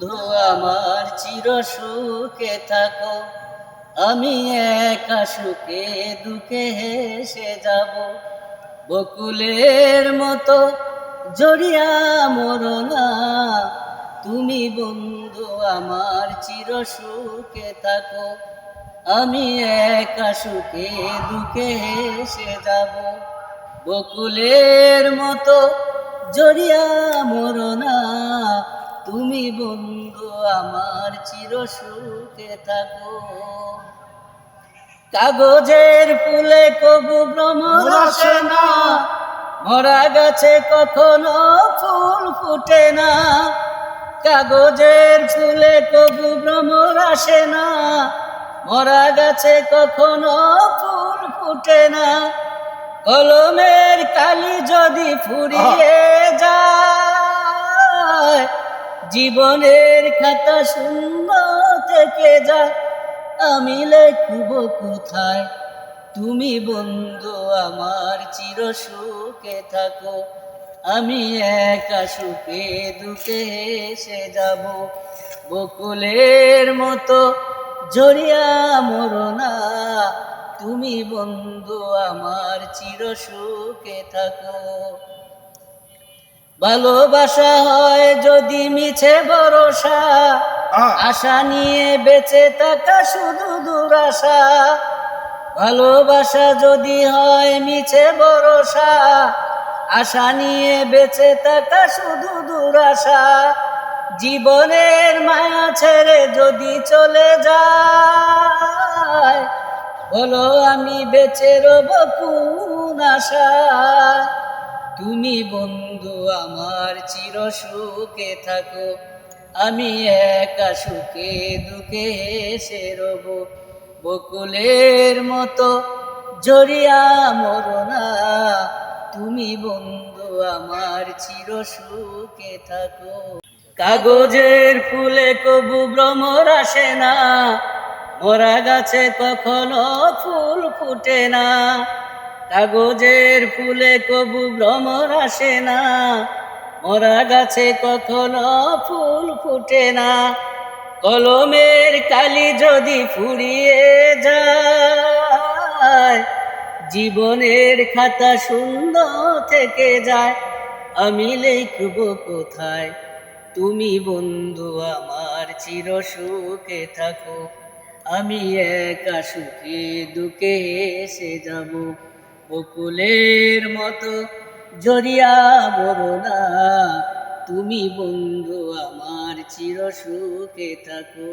বন্ধু আমার চির সুখে থাকো। আমি একা সুখে দুঃখে হেসে যাব। বকুলের মতো জড়িয়া মরো না। তুমি বন্ধু আমার চির সুখে থাকো। আমি একা সুখে দুঃখে হেসে যাব। বকুলের মতো জড়িয়া মরো না। তুমি বন্ধু আমার চির সুখে থাকো। কাগজের ফুলে কবু ভ্রমর আসে না। মরা গাছে কখনো ফুল ফুটে না। কাগজের ফুলে কবু ভ্রমর আসে না। মরা গাছে কখনো ফুল ফুটে না। কলমের কালি যদি ফুরিয়ে যায় জীবনের খাতা সুন্দর থেকে যায় আমি লেখব কোথায়? তুমি বন্ধু আমার, চির সুখে থাকো। আমি একা সুখে দুঃখে এসে যাব। বকুলের মতো জড়িয়া মরো না। তুমি বন্ধু আমার, চির সুখে থাকো। ভালোবাসা হয় যদি মিছে ভরসা। আশা নিয়ে বেঁচে থাকা শুধু দুরাশা। ভালোবাসা যদি হয় মিছে ভরসা। আশা নিয়ে বেঁচে থাকা শুধু দুরাশা। জীবনের মায়া ছেড়ে যদি চলে যায় বলো আমি বেঁচে রব কোন আশা তুমি বন্ধু, আমার চির সুখে থাকো। আমি একা সুখে দুঃখে এসে রব। বকুলের মতো জড়িয়া মরো না। তুমি বন্ধু, আমার চির সুখে থাকো। কাগজের ফুলে কবু ভ্রমর আসে না। মরা গাছে কখনো ফুল ফুটে না। কাগজের ফুলে কবু ভ্রমর আসে না। মরা গাছে কখনো ফুল ফুটে না। কলমের কালি যদি ফুরিয়ে যায়, জীবনের খাতা সুন্দর থেকে যায়। আমি লিখব কোথায়? তুমি বন্ধু আমার, চির সুখে থাকো। আমি একা সুখে দুঃখে এসে যাব। বকুলের মতো জড়িয়া না। তুমি বন্ধু আমার চির সুখে থাকো।